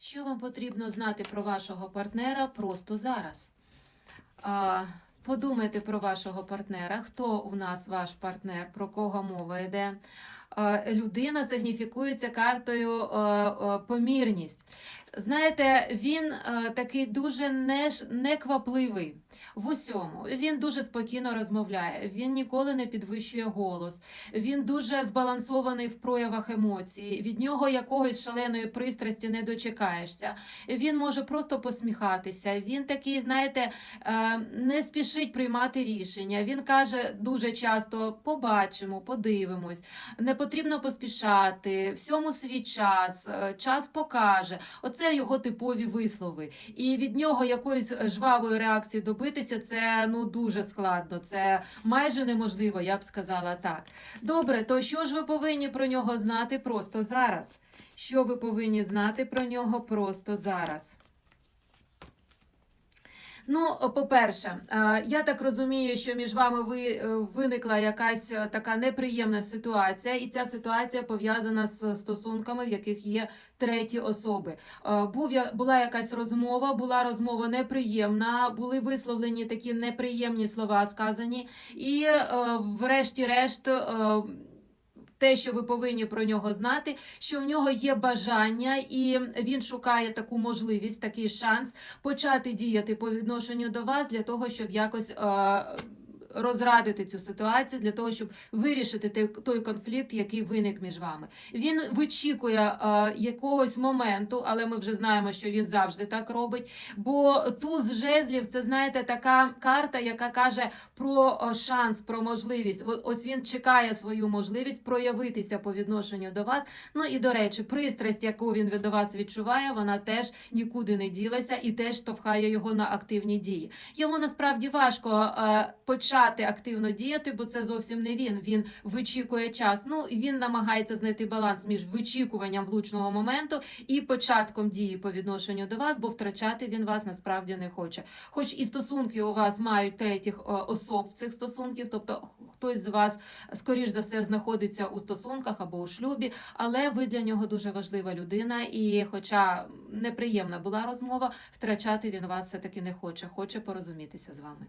Що вам потрібно знати про вашого партнера просто зараз? Подумайте про вашого партнера, хто у нас ваш партнер, про кого мова йде. Людина сигніфікується картою е, е, помірність. Знаєте, він е, такий дуже неквапливий в усьому. Він дуже спокійно розмовляє, він ніколи не підвищує голос, він дуже збалансований в проявах емоцій. Від нього якогось шаленої пристрасті не дочекаєшся. Він може просто посміхатися. Він такий, знаєте, е, не спішить приймати рішення. Він каже дуже часто: побачимо, подивимось, не потрібно поспішати, всьому свій час, е, час покаже. Оце його типові вислови. І від нього якоїсь жвавої реакції добитися це ну дуже складно. Це майже неможливо, я б сказала так. Добре, то що ж ви повинні про нього знати просто зараз? Що ви повинні знати про нього просто зараз? Ну, по-перше, е, я так розумію, що між вами ви, е, виникла якась е, така неприємна ситуація, і ця ситуація пов'язана з стосунками, в яких є треті особи. Був я була якась розмова, була розмова неприємна, були висловлені такі неприємні слова сказані, і врешті-решт. Те, що ви повинні про нього знати, що в нього є бажання, і він шукає таку можливість, такий шанс почати діяти по відношенню до вас для того, щоб якось. Е- Розрадити цю ситуацію для того, щоб вирішити той, конфлікт, який виник між вами. Він вичікує е, якогось моменту, але ми вже знаємо, що він завжди так робить. Бо туз жезлів це знаєте така карта, яка каже про шанс, про можливість. Ось він чекає свою можливість проявитися по відношенню до вас. Ну і до речі, пристрасть, яку він до вас відчуває, вона теж нікуди не ділася і теж штовхає його на активні дії. Йому насправді важко е, почати активно діяти, бо це зовсім не він. Він вичікує час. Ну він намагається знайти баланс між вичікуванням влучного моменту і початком дії по відношенню до вас, бо втрачати він вас насправді не хоче. Хоч і стосунки у вас мають третіх е, особ в цих стосунків, тобто хтось з вас, скоріш за все, знаходиться у стосунках або у шлюбі, але ви для нього дуже важлива людина, і, хоча неприємна була розмова, втрачати він вас все таки не хоче, хоче порозумітися з вами.